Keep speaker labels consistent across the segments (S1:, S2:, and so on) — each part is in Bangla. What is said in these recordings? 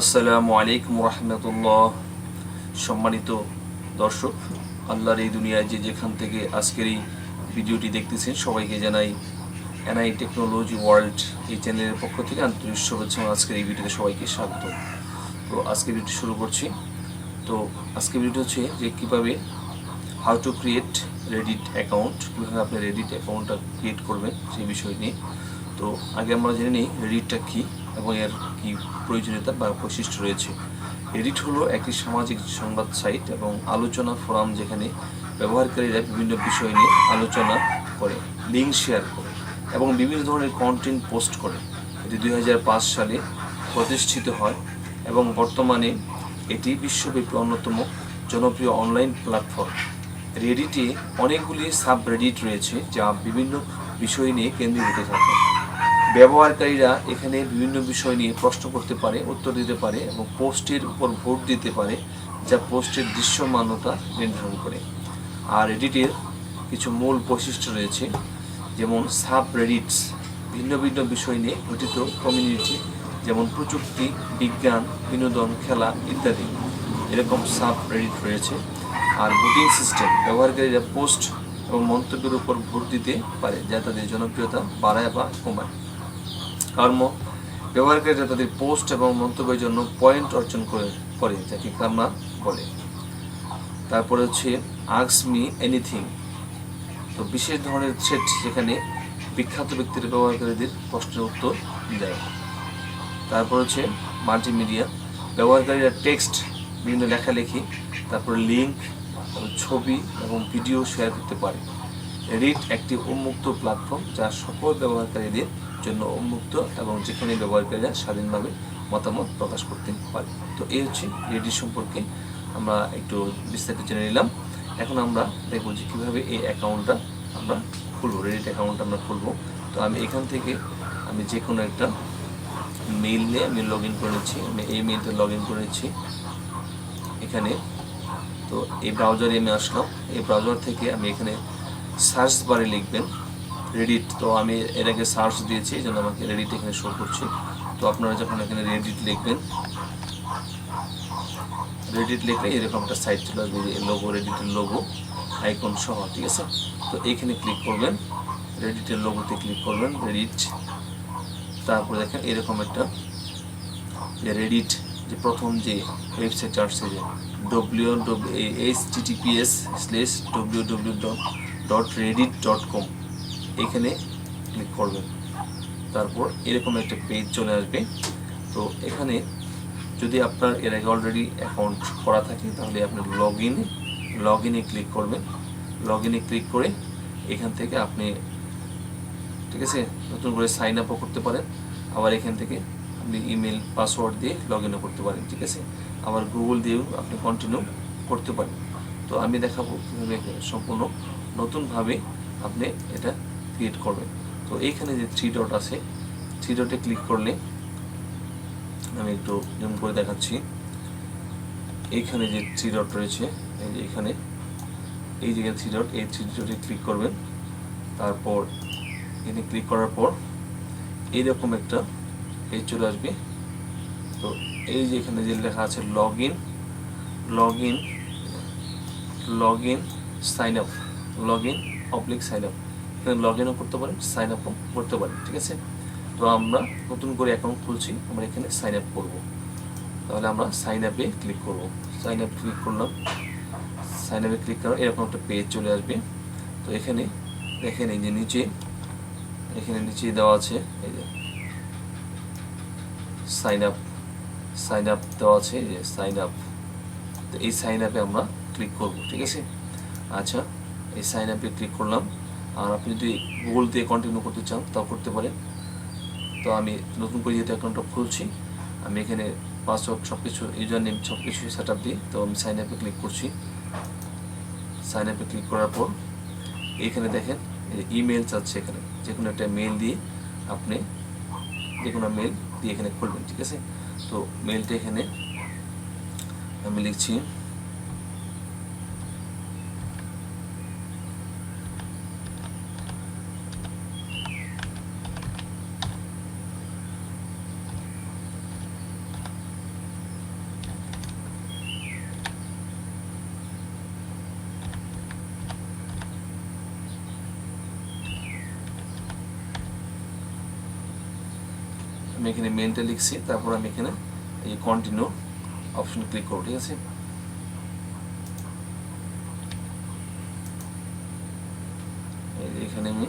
S1: আসসালামু আলাইকুম রহমতুল্লাহ। সম্মানিত দর্শক, আল্লাহর এই দুনিয়ায় যে যেখান থেকে আজকের এই ভিডিওটি দেখতেছেন, সবাইকে জানাই এনআই টেকনোলজি ওয়ার্ল্ড এই চ্যানেলের পক্ষ থেকে আন্তরিক শুভেচ্ছা আজকের এই ভিডিওতে সবাইকে স্বাগত। তো আজকে ভিডিওটি শুরু করছি। তো আজকে ভিডিওটি হচ্ছে যে কীভাবে how to create Reddit account কীভাবে আপনি রেডিট অ্যাকাউন্টটা ক্রিয়েট করবেন সেই বিষয় নিয়ে। তো আগে আমরা জেনে নিই রেডিটটা কী এবং এর কী প্রয়োজনীয়তা বা বৈশিষ্ট্য রয়েছে। রেডিট হলো একটি সামাজিক সংবাদ সাইট এবং আলোচনা ফোরাম যেখানে ব্যবহারকারীরা বিভিন্ন বিষয় নিয়ে আলোচনা করে, লিঙ্ক শেয়ার করে এবং বিভিন্ন ধরনের কন্টেন্ট পোস্ট করে। এটি দুই হাজার পাঁচ সালে প্রতিষ্ঠিত হয় এবং বর্তমানে এটি বিশ্বব্যাপী অন্যতম জনপ্রিয় অনলাইন প্ল্যাটফর্ম রেডিটে অনেকগুলি সাব রেডিট রয়েছে যা বিভিন্ন বিষয় নিয়ে কেন্দ্রীভূত থাকে। ব্যবহারকারীরা এখানে বিভিন্ন বিষয় নিয়ে প্রশ্ন করতে পারে, উত্তর দিতে পারে এবং পোস্টের উপর ভোট দিতে পারে, যা পোস্টের দৃশ্যমানতা নির্ধারণ করে। আর এডিটের কিছু মূল বৈশিষ্ট্য রয়েছে, যেমন সাব রেডিটস ভিন্ন ভিন্ন বিষয় নিয়ে গঠিত কমিউনিটি যেমন প্রযুক্তি, বিজ্ঞান, বিনোদন, খেলা ইত্যাদি। এরকম সাব রেডিট রয়েছে। আর ভোটিং সিস্টেম, ব্যবহারকারীরা পোস্ট এবং মন্তব্যের উপর ভোট দিতে পারে, যা তাদের জনপ্রিয়তা বাড়ায় বা কমায়। কর্ম ব্যবহারকারীরা তাদের পোস্ট এবং মন্তব্যের জন্য পয়েন্ট অর্জন করে করে যাকে কার্মা বলে। তারপরে হচ্ছে আক্স মি এনিথিং তো বিশেষ ধরনের থ্রেট যেখানে বিখ্যাত ব্যক্তির ব্যবহারকারীদের প্রশ্নের উত্তর দেয় তারপর হচ্ছে মাল্টিমিডিয়া ব্যবহারকারীরা টেক্সট, বিভিন্ন লেখালেখি, তারপর লিঙ্ক ছবি এবং ভিডিও শেয়ার করতে পারে। রিড একটি উন্মুক্ত প্ল্যাটফর্ম যা সকল ব্যবহারকারীদের জন্য উন্মুক্ত এবং যেখানে ব্যবহারকারীরা স্বাধীনভাবে মতামত প্রকাশ করতে পারে। তো এই হচ্ছে রেডিট সম্পর্কে আমরা একটু বিস্তারিত জেনে নিলাম। এখন আমরা দেখব যে কীভাবে এই অ্যাকাউন্টটা আমরা খুলবো রেডিট অ্যাকাউন্ট আমরা খুলবো। তো আমি এখান থেকে আমি যে কোনো একটা মেইল নিয়ে আমি লগ ইন করে নিচ্ছি। আমি এই মেইলটা লগ ইন করে নিচ্ছি। এখানে তো এই ব্রাউজারে আমি আসলাম। এই ব্রাউজার থেকে আমি এখানে সার্চ বারে লিখবেন। রেডিট তো আমি এর আগে সার্চ দিয়েছি, এই জন্য আমাকে রেডিট এখানে শো করছে। তো আপনারা যখন এখানে রেডিট লিখবেন রেডিট লিখলে এরকম একটা সাইট আসবে লোগো রেডিটের লোগো আইকন সহ, ঠিক আছে? তো এইখানে ক্লিক করবেন রেডিটের লোগোতে ক্লিক করবেন রেডিট তারপরে দেখেন এরকম একটা যে রেডিট যে প্রথম যে ওয়েবসাইট আসছে যে W W H TTPS slash W W dot dot Reddit dot com এখানে ক্লিক করবেন তারপর এরকম একটা পেজ চলে আসবে। তো এখানে যদি আপনার এর আগে অলরেডি অ্যাকাউন্ট করা থাকে, তাহলে আপনি লগ ইনে লগ ইনে ক্লিক করবেন। লগ ইনে ক্লিক করে এখান থেকে আপনি, ঠিক আছে, নতুন করে সাইন আপও করতে পারেন। আবার এখান থেকে আপনি ইমেল পাসওয়ার্ড দিয়ে লগ ইনও করতে পারেন, ঠিক আছে? আবার গুগল দিয়েও আপনি কন্টিনিউ করতে পারেন। তো আমি দেখাবো কীভাবে সম্পূর্ণ নতুনভাবে আপনি এটা ক্রিয়েট করবে। তো এইখানে যে থ্রি ডট আছে থ্রি ডটে ক্লিক করলে আমি একটু জুম করে দেখাচ্ছি। এইখানে যে থ্রি ডট রয়েছে, এই যে এখানে, এই জায়গায় থ্রি ডট এই থ্রি ডটে ক্লিক করবেন। তারপর এখানে ক্লিক করার পর এইরকম একটা পেজ চলে আসবে। তো এই যে এখানে যে লেখা আছে log in log in log in sign up log in public sign up এখানে লগ ইনও করতে পারেন সাইন আপও করতে পারেন, ঠিক আছে? তো আমরা নতুন করে অ্যাকাউন্ট খুলছি, আমরা এখানে সাইন আপ করব। তাহলে আমরা সাইন আপে ক্লিক করব। সাইন আপ ক্লিক করলাম সাইন আপে ক্লিক করার এরকম একটা পেজ চলে আসবে। তো এখানে দেখেন এই যে নিচে, এখানে নিচে দেওয়া আছে, এই যে সাইন আপ সাইন আপ দেওয়া আছে, এই যে সাইন আপ তো এই সাইন আপে আমরা ক্লিক করব, ঠিক আছে? আচ্ছা এই সাইন আপে ক্লিক করলাম। আর আপনি যদি গুগল দিয়ে কন্টিনিউ করতে চান, তাও করতে পারেন। তো আমি নতুন করে যেহেতু অ্যাকাউন্টটা খুলছি, আমি এখানে পাসওয়ার্ড সব কিছু ইউজার নেম সব কিছু সেট আপ দিই তো আমি সাইন আপে ক্লিক করছি। সাইন আপে ক্লিক করার পর, এখানে দেখেন ইমেল চাচ্ছে এখানে, যে কোনো একটা মেল দিয়ে আপনি যে কোনো মেল দিয়ে এখানে খুলবেন, ঠিক আছে? তো মেলটা এখানে আমি লিখছি। আমি এখানে মেলটা লিখছি, তারপর আমি এখানে এই কন্টিনিউ অপশন ক্লিক করব, ঠিক আছে? এখানে আমি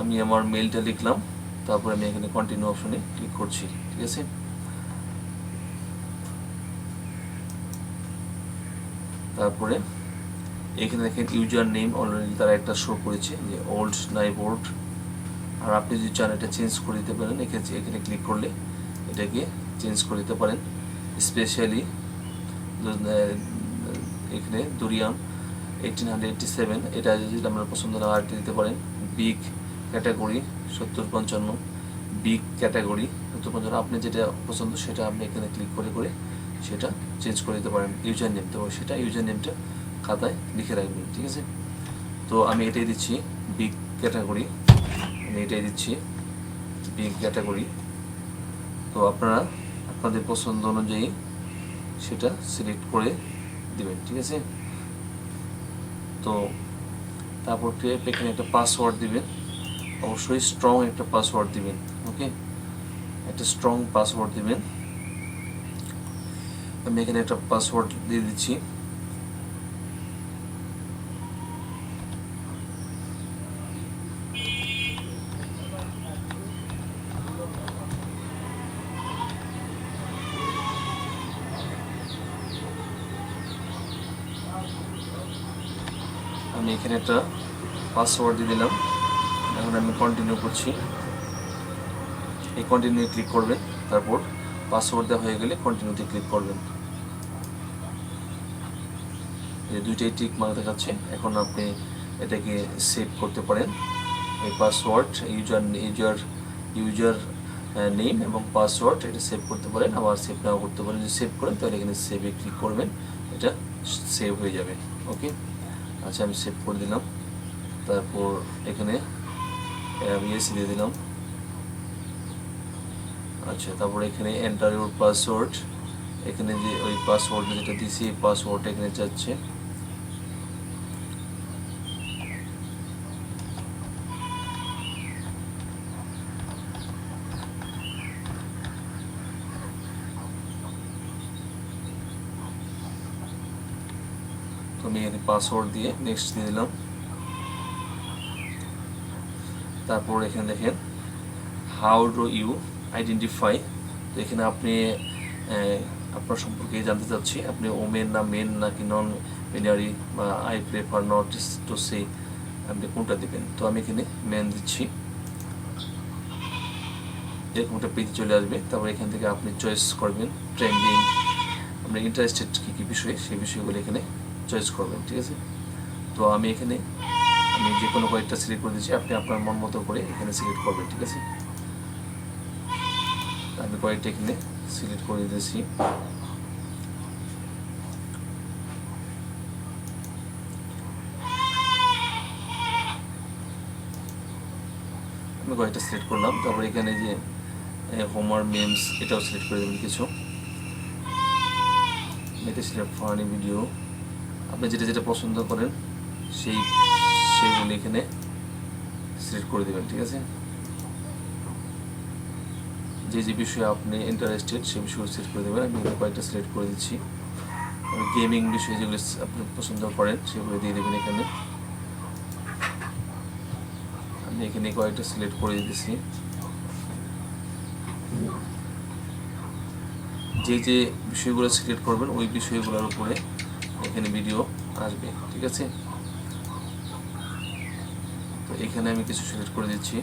S1: আমি আমার মেলটা লিখলাম, তারপর আমি এখানে কন্টিনিউ অপশনে ক্লিক করছি, ঠিক আছে? তারপরে এখানে দেখেন ইউজার নেম অলরেডি তারা একটা শো করেছে, যে ওল্ড নাই বোর্ড আর আপনি যদি চান এটা চেঞ্জ করে দিতে পারেন এখানে এখানে ক্লিক করলে এটাকে চেঞ্জ করে দিতে পারেন। স্পেশালি এখানে দুরিয়ান এইটিন হান্ড্রেড এইটটি সেভেন এটা যদি আপনার পছন্দ না আরেকটা দিতে পারেন। বিগ ক্যাটাগরি সত্তর পঞ্চান্ন। বিগ ক্যাটাগরি সত্তর পঞ্চান্ন। আপনি যেটা পছন্দ সেটা আপনি এখানে ক্লিক করে করে সেটা চেঞ্জ করে দিতে পারেন। ইউজার নেম তো সেটা ইউজার নেমটা খাতায় লিখে রাখবেন, ঠিক আছে? তো আমি এটাই দিচ্ছি বিগ ক্যাটাগরি এটাই দিচ্ছি বিগ ক্যাটাগরি তো আপনারা আপনাদের পছন্দ অনুযায়ী সেটা সিলেক্ট করে দিবেন, ঠিক আছে? তো তারপর এখানে একটা পাসওয়ার্ড দিবেন। অবশ্যই স্ট্রং একটা পাসওয়ার্ড দিবেন ওকে একটা স্ট্রং পাসওয়ার্ড দিবেন। আমি এখানে একটা পাসওয়ার্ড দিয়ে দিচ্ছি। এখানে একটা পাসওয়ার্ড দিয়ে দিলাম। এখন আমি কন্টিনিউ করছি। এই কন্টিনিউ ক্লিক করবেন, তারপর পাসওয়ার্ড দেওয়া হয়ে গেলে কন্টিনিউতে ক্লিক করবেন। এই দুইটাই টিক মার্ক দেখাচ্ছে। এখন আপনি এটাকে সেভ করতে পারেন। এই password user user user name এবং পাসওয়ার্ড এটা সেভ করতে পারেন। আবার সেভ নাও করতে পারেন। যদি সেভ করেন, তাহলে এখানে সেভে ক্লিক করবেন। এটা সেভ হয়ে যাবে। ওকে আচ্ছা আমি সেভ করে দিলাম। তারপর এখানে আমি এসি দিয়ে দিলাম। আচ্ছা তারপর এখানে এন্টার ইউর পাসওয়ার্ড এখানে যে ওই পাসওয়ার্ড যেটা দিছি পাসওয়ার্ড এখানে যাচ্ছে তো আমি এখানে পাসওয়ার্ড দিয়ে নেক্সট দিয়ে দিলাম। তারপর এখানে দেখেন হাউ ডু ইউ আইডেন্টিফাই তো এখানে আপনি আপনার সম্পর্কে জানতে চাচ্ছি, আপনি ওমেন না মেন নাকি নন বিনারি বা I prefer not to say আপনি কোনটা দিবেন? তো আমি এখানে মেন দিচ্ছি। এরকম একটা পেজ চলে আসবে। তারপর এখান থেকে আপনি চয়েস করবেন ট্রেন্ডিং আপনি ইন্টারেস্টেড কী কী বিষয়ে, সেই বিষয়গুলো এখানে চয়েস করবেন, ঠিক আছে? তো আমি এখানে, আমি যে কোনো কয়েকটা সিলেক্ট করে দিচ্ছি, আপনি আপনার মন মতো করে এখানে সিলেক্ট করবেন, ঠিক আছে? আমি কয়েকটা এখানে সিলেক্ট করে দিয়েছি। আমি কয়েকটা সিলেক্ট করলাম, তারপর এখানে যে হোমার মেমস এটাও সিলেক্ট করে দেবেন কিছু। এটা সিলেক্ট ফানি ভিডিও আপনি যেটা যেটা পছন্দ করেন, সেই, সেইগুলি এখানে সিলেক্ট করে দেবেন, ঠিক আছে? যে যে বিষয়ে আপনি ইন্টারেস্টেড সেই বিষয়গুলো সিলেক্ট করে দেবেন। আমি কয়েকটা সিলেক্ট করে দিচ্ছি। গেমিং বিষয়ে যেগুলো আপনি পছন্দ করেন, সেগুলো দিয়ে দেবেন এখানে। আমি এখানে কয়েকটা সিলেক্ট করে দিতেছি। যে যে বিষয়গুলো সিলেক্ট করবেন, ওই বিষয়গুলোর উপরে এখানে ভিডিও আসবে, ঠিক আছে? তো এখানে আমি কিছু সিলেক্ট করে দিচ্ছি।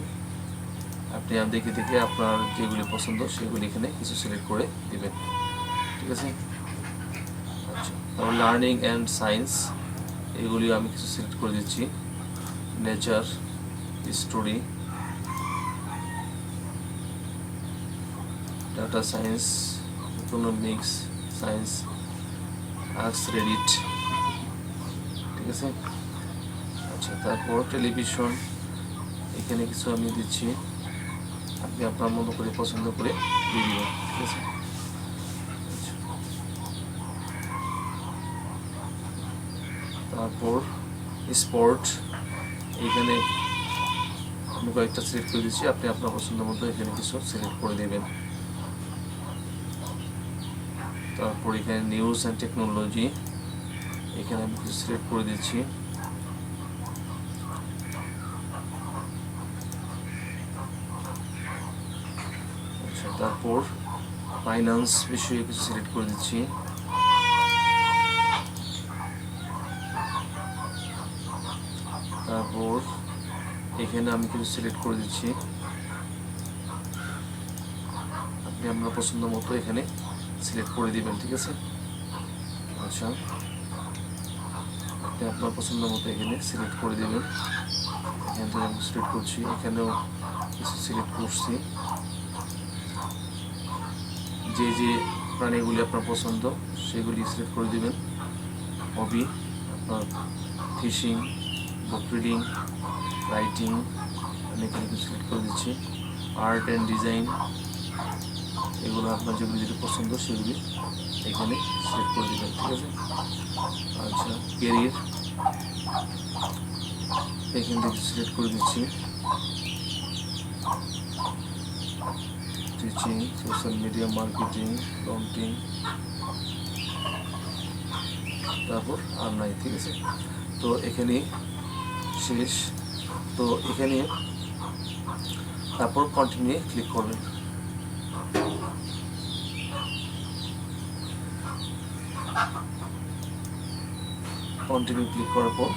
S1: আপনি দেখে দেখে আপনার যেগুলি পছন্দ, সেগুলি এখানে কিছু সিলেক্ট করে দেবেন, ঠিক আছে? আচ্ছা তারপর লার্নিং অ্যান্ড সায়েন্স এগুলিও আমি কিছু সিলেক্ট করে দিচ্ছি। Nature story data science economics science arts Reddit ঠিক আছে? আচ্ছা তারপর টেলিভিশন। এখানে কিছু আমি দিচ্ছি। আপনি আপনার মতো করে পছন্দ করে দিয়ে দিবেন, ঠিক আছে? আচ্ছা। তারপর স্পোর্ট এখানে আমি কয়েকটা সিলেক্ট করে দিচ্ছি। আপনি আপনার পছন্দ মতো এখানে কিছু সিলেক্ট করে দেবেন। তারপর এখানে নিউজ অ্যান্ড টেকনোলজি এখানে আমি সিলেক্ট করে দিচ্ছি। আচ্ছা তারপর ফাইন্যান্স বিষয়ে কিছু সিলেক্ট করে দিচ্ছি। তারপর এখানে আমি কিছু সিলেক্ট করে দিচ্ছি। আপনি আপনার পছন্দ মতো এখানে সিলেক্ট করে দিবেন, ঠিক আছে? আচ্ছা। আপনি আপনার পছন্দ মতো এখানে সিলেক্ট করে দিবেন। এখান থেকে আমি সিলেক্ট করছি, এখানেও কিছু সিলেক্ট করছি। যে যে প্রাণীগুলি আপনার পছন্দ, সেগুলি সিলেক্ট করে দিবেন। হবি, আপনার ফিশিং বুক রিডিং রাইটিং আমি এখানে সিলেক্ট করে দিচ্ছি। আর্ট অ্যান্ড ডিজাইন এগুলো আপনার যেগুলি যেটা পছন্দ, সেগুলি এখানে সিলেক্ট করে দেবেন, ঠিক আছে? আচ্ছা কেরিয়ার এখান থেকে সিলেক্ট করে দিচ্ছি। টিচিং সোশ্যাল মিডিয়া মার্কেটিং লন্টিং তারপর আর নাই, ঠিক আছে? তো এখানে শেষ। তো এখানে তারপর কন্টিনিউ ক্লিক করবেন। কন্টিনিউ ক্লিক করার পর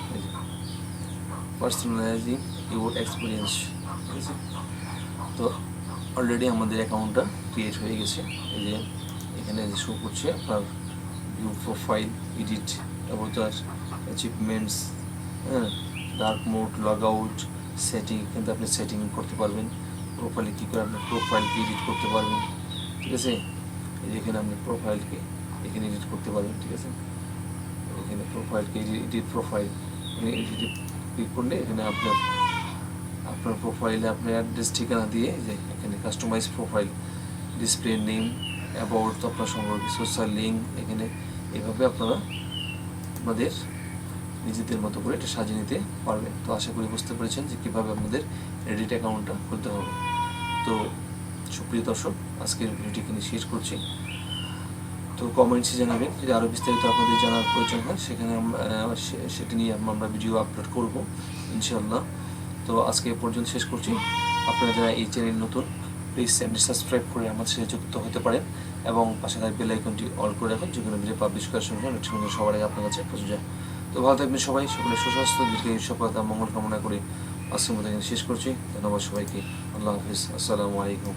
S1: পার্সোনালাইজিং ইউর এক্সপিরিয়েন্স ঠিক আছে তো অলরেডি আমাদের অ্যাকাউন্টটা ক্রিয়েট হয়ে গেছে। এই যে এখানে যে শো করছে, আপনার view profile edit avatar achievements হ্যাঁ dark mode log out setting কিন্তু আপনি সেটিং করতে পারবেন। প্রোফাইলে কী করে আপনি প্রোফাইলকে এডিট করতে পারবেন। ঠিক আছে? এখানে আপনি প্রোফাইলকে এখানে এডিট করতে পারবেন, ঠিক আছে? এখানে প্রোফাইলকে এডিট প্রোফাইল এডিটে ক্লিক করলে এখানে আপনার আপনার প্রোফাইলে আপনার অ্যাড্রেস ঠিকানা দিয়ে যে এখানে customise profile display name about আপনার সম্পর্কে সোশ্যাল লিঙ্ক এখানে এভাবে আপনারা আপনাদের নিজেদের মতো করে এটা সাজিয়ে নিতে পারবেন। তো আশা করি বুঝতে পেরেছেন যে কীভাবে আপনাদের এডিট অ্যাকাউন্টটা খুলতে হবে। তো সুপ্রিয় দর্শক, আজকের ভিডিওটি এখানে শেষ করছি। তো কমেন্ট কমেন্টসে জানাবেন যদি আরও বিস্তারিত আপনাদের জানার প্রয়োজন হয়, সেখানে সে- সেটা নিয়ে আমরা ভিডিও আপলোড করব ইনশাল্লাহ তো আজকে এ পর্যন্ত শেষ করছি। আপনারা যারা এই চ্যানেল নতুন প্লিজ চ্যানেলটি সাবস্ক্রাইব করে আমাদের সাথে যুক্ত হতে পারেন এবং পাশে থাকা বেল আইকনটি অল করে রাখুন যে কোনো ভিডিও পাবলিশ করার সঙ্গে নোটিফিকেশন সবার আগে আপনার কাছে পৌঁছে যায়। তো ভালো থাকবেন সবাই, সকলে সুস্বাস্থ্য দীর্ঘ সফলতা, মঙ্গল কামনা করে আজকের মতো শেষ করছি। ধন্যবাদ সবাইকে। আল্লাহ হাফিজ। আসসালামু আলাইকুম।